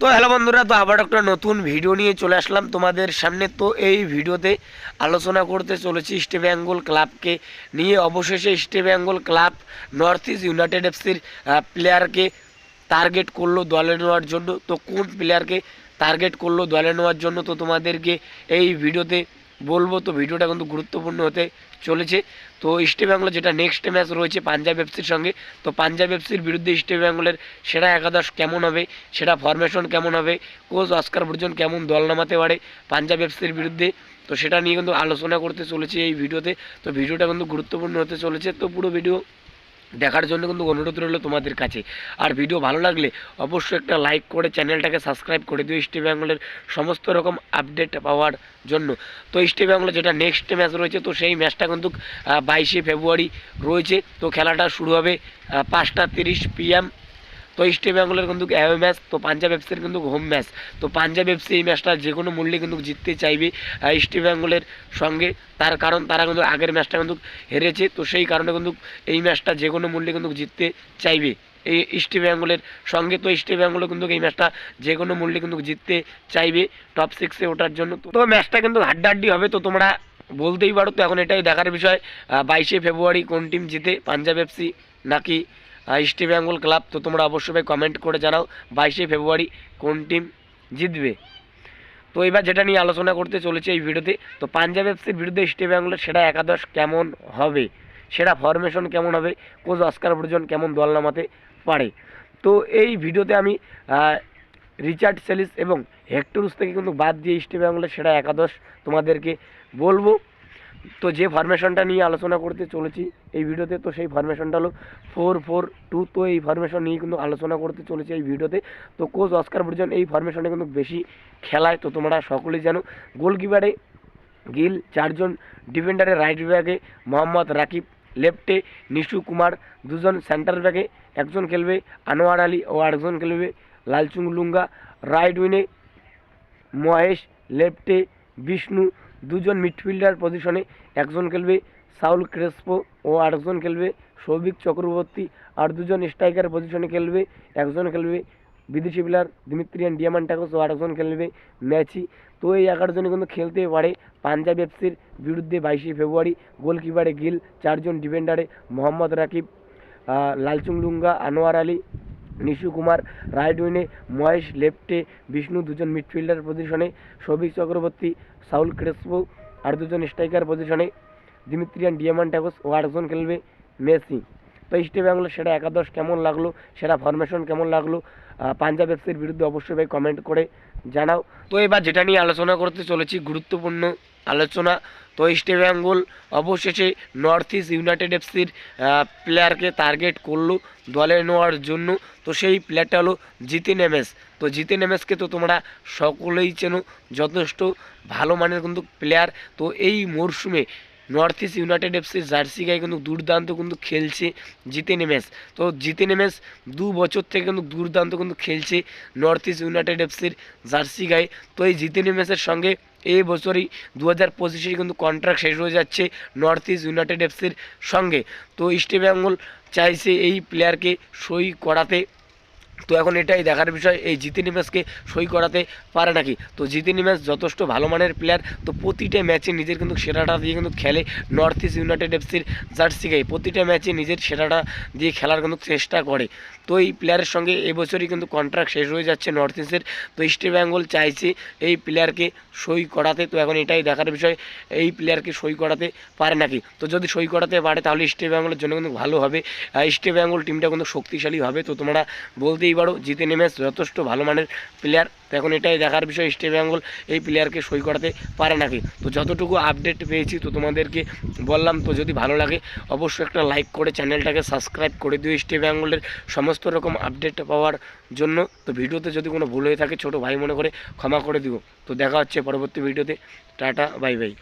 তো হ্যালো বন্ধুরা, তো আবার একটা নতুন ভিডিও নিয়ে চলে আসলাম তোমাদের সামনে। তো এই ভিডিওতে আলোচনা করতে চলেছি ইস্ট বেঙ্গল ক্লাবকে নিয়ে। অবশেষে East Bengal club North East United এফসির প্লেয়ারকে টার্গেট করল দলে নেওয়ার জন্য। তো কোন প্লেয়ারকে টার্গেট করল দলে নেওয়ার জন্য? তো তোমাদেরকে এই ভিডিওতে বলব তো, ভিডিওটা কিন্তু গুরুত্বপূর্ণ হতে চলেছে। তো ইস্টে বেঙ্গলের যেটা নেক্সট ম্যাচ রয়েছে পাঞ্জাব এফসির সঙ্গে, তো পাঞ্জাব এফসির বিরুদ্ধে ইস্টে বেঙ্গলের সেরা একাদশ কেমন হবে? সেটা ফরমেশন কেমন হবে? কোচ অস্কার বর্জন কেমন দল নামাতে পারে পাঞ্জাব এফসির বিরুদ্ধে? তো সেটা নিয়ে কিন্তু আলোচনা করতে চলেছে এই ভিডিওতে। তো ভিডিওটা কিন্তু গুরুত্বপূর্ণ হতে চলেছে। তো পুরো ভিডিও দেখার জন্য কিন্তু অনুরোধ রইল তোমাদের কাছে। আর ভিডিও ভালো লাগলে অবশ্যই একটা লাইক করে চ্যানেলটাকে সাবস্ক্রাইব করে দিও ইস্ট বেঙ্গলের সমস্ত রকম আপডেট পাওয়ার জন্য। তো ইস্ট বেঙ্গলের যেটা নেক্সট ম্যাচ রয়েছে, তো সেই ম্যাচটা কিন্তু বাইশে ফেব্রুয়ারি রয়েছে। তো খেলাটা শুরু হবে পাঁচটা তিরিশ পিএম তো ইস্ট বেঙ্গলের কিন্তু অ্যাওয়ে ম্যাচ, তো পাঞ্জাব এফসির কিন্তু হোম ম্যাচ। তো পাঞ্জাব এফসি এই ম্যাচটা যে কোনো মূল্যে কিন্তু জিততে চাইবে ইস্ট বেঙ্গলের সঙ্গে। তার কারণ তারা কিন্তু আগের ম্যাচটা কিন্তু হেরেছে, তো সেই কারণে কিন্তু এই ম্যাচটা যে কোনো মূল্যে কিন্তু জিততে চাইবে এই ইস্ট বেঙ্গলের সঙ্গে। তো ইস্ট বেঙ্গলও কিন্তু এই ম্যাচটা যে কোনো মূল্যে কিন্তু জিততে চাইবে টপ সিক্সে ওঠার জন্য। তো ম্যাচটা কিন্তু হাড্ডাহাড্ডি হবে, তো তোমরা বলতেই পারো। তো এখন এটাই দেখার বিষয় বাইশে ফেব্রুয়ারি কোন টিম জিতে, পাঞ্জাব এফসি নাকি ইস্ট বেঙ্গল ক্লাব তো তোমরা অবশ্যই কমেন্ট করে জানাও, বাইশে ফেব্রুয়ারি কোন টিম জিতবে। তো এবার যেটা নিয়ে আলোচনা করতে চলেছে এই ভিডিওতে, তো পাঞ্জাব এফসির বিরুদ্ধে ইস্ট বেঙ্গলের সেটা একাদশ কেমন হবে? সেটা ফরমেশন কেমন হবে? কোচ অস্কার বর্জন কেমন দল নামাতে পারে? তো এই ভিডিওতে আমি রিচার্ড সেলিস এবং হেক্টরুস থেকে কিন্তু বাদ দিয়ে ইস্ট বেঙ্গলের সেটা একাদশ তোমাদেরকে বলব। তো যে ফরমেশনটা নিয়ে আলোচনা করতে চলেছি এই ভিডিওতে, তো সেই ফরমেশনটা হলো ফোর ফোর টু তো এই ফরমেশন নিয়ে কিন্তু আলোচনা করতে চলেছে এই ভিডিওতে। তো কোচ অস্কার বর্জন এই ফরমেশনে কিন্তু বেশি খেলায়, তো তোমরা সকলেই জানো গোলকিপারে গিল, চারজন ডিফেন্ডারে রাইট বিভাগে মোহাম্মদ রাকিব লেফটে নিশু কুমার, দুজন সেন্টার ব্যাগে একজন খেলবে আনোয়ার আলী ও আরেকজন খেলবে লালচুং লুঙ্গা রাইট উইনে মহেশ লেফটে বিষ্ণু দুজন মিডফিল্ডার পজিশনে একজন খেলবে সাউল ক্রেসপো ও আরেকজন খেলবে সৌভিক চক্রবর্তী। আর দুজন স্ট্রাইকার পজিশনে খেলবে একজন খেলবে বিদেশি প্লেয়ার দিমিত্রিয়ান ডিয়ামান্টাকোস ও আরেকজন খেলবে ম্যাচি তো এই এগারো জনে কিন্তু খেলতে পারে পাঞ্জাব এফসির বিরুদ্ধে বাইশে ফেব্রুয়ারি। গোলকিপারে গিল চারজন ডিফেন্ডারে মোহাম্মদ রাকিব আহ, লালচুং লুঙ্গা আনোয়ার আলী নিশু কুমার রাইট উইনে মহেশ লেফটে বিষ্ণু দুজন মিডফিল্ডার পজিশনে, সৌভিক চক্রবর্তী, সাউল ক্রেসপো আর দুজন স্ট্রাইকার পজিশনে, দিমিত্রিয়ান ডিয়ামান্টাকোস ও আরেকজন খেলবে মেসি। তো ইস্ট সেটা একাদশ কেমন লাগল, সেটা ফরমেশন কেমন লাগল পাঞ্জাব এফসির বিরুদ্ধে অবশ্যই ভাই কমেন্ট করে জানাও। তো এবার যেটা নিয়ে আলোচনা করতে চলেছি, গুরুত্বপূর্ণ আলোচনা। তো ইস্ট বেঙ্গল অবশেষে নর্থ ইস্ট ইউনাইটেড এফসির প্লেয়ারকে টার্গেট করল দলে নেওয়ার জন্য। তো সেই প্লেয়ারটা হলো জিতিন এমএস তো জিতিন এমএসকে তো তোমরা সকলেই চেনো, যথেষ্ট ভালো মানের কিন্তু প্লেয়ার তো এই মরশুমে নর্থ ইস্ট ইউনাইটেড এফসির জার্সি গায়ে কিন্তু দুর্দান্ত কিন্তু খেলছে জিতেন এমএস তো জিতেন এমএস দু বছর থেকে কিন্তু দুর্দান্ত কিন্তু খেলছে নর্থ ইস্ট ইউনাইটেড এফসির জার্সি গায়ে। তো এই জিতেন এমএসের সঙ্গে এই বছরই দু হাজার পঁচিশে কিন্তু কন্ট্রাক্ট শেষ হয়ে যাচ্ছে নর্থ ইস্ট ইউনাইটেড এফসির সঙ্গে। তো ইস্ট বেঙ্গল চাইছে এই প্লেয়ারকে সই করাতে। তো এখন এটাই দেখার বিষয়, এই জিতিন ইমেজকে সই করাতে পারে নাকি? তো জিতি ইমেজ যথেষ্ট ভালো মানের প্লেয়ার তো প্রতিটা ম্যাচে নিজের কিন্তু সেরাটা দিয়ে কিন্তু খেলে নর্থ ইস্ট ইউনাইটেড এফসির জার্সি গায়ে প্রতিটা ম্যাচে নিজের সেরাটা দিয়ে খেলার কিন্তু চেষ্টা করে। তো এই প্লেয়ারের সঙ্গে এবছরই কিন্তু কন্ট্রাক্ট শেষ হয়ে যাচ্ছে নর্থ ইস্টের তো ইস্ট বেঙ্গল চাইছে এই প্লেয়ারকে সই করাতে। তো এখন এটাই দেখার বিষয়, এই প্লেয়ারকে সই করাতে পারে নাকি? তো যদি সই করাতে পারে, তাহলে ইস্ট বেঙ্গলের জন্য কিন্তু ভালো হবে। ইস্ট বেঙ্গল টিমটা কিন্তু শক্তিশালী হবে। তো তোমরা বলতেই পারো, জিতে নেমে যথেষ্ট ভালো মানের প্লেয়ার তো এখন এটাই দেখার বিষয় ইস্ট বেঙ্গল এই প্লেয়ারকে সই করাতে পারে নাকি? তো যতটুকু আপডেট পেয়েছি তো তোমাদেরকে বললাম, তো যদি ভালো লাগে অবশ্যই একটা লাইক করে চ্যানেলটাকে সাবস্ক্রাইব করে দিও ইস্ট বেঙ্গলের সমস্ত রকম আপডেট পাওয়ার জন্য। তো ভিডিওতে যদি কোনো ভুল হয়ে থাকে, ছোটো ভাই মনে করে ক্ষমা করে দিও। তো দেখা হচ্ছে পরবর্তী ভিডিওতে। Tata bye bye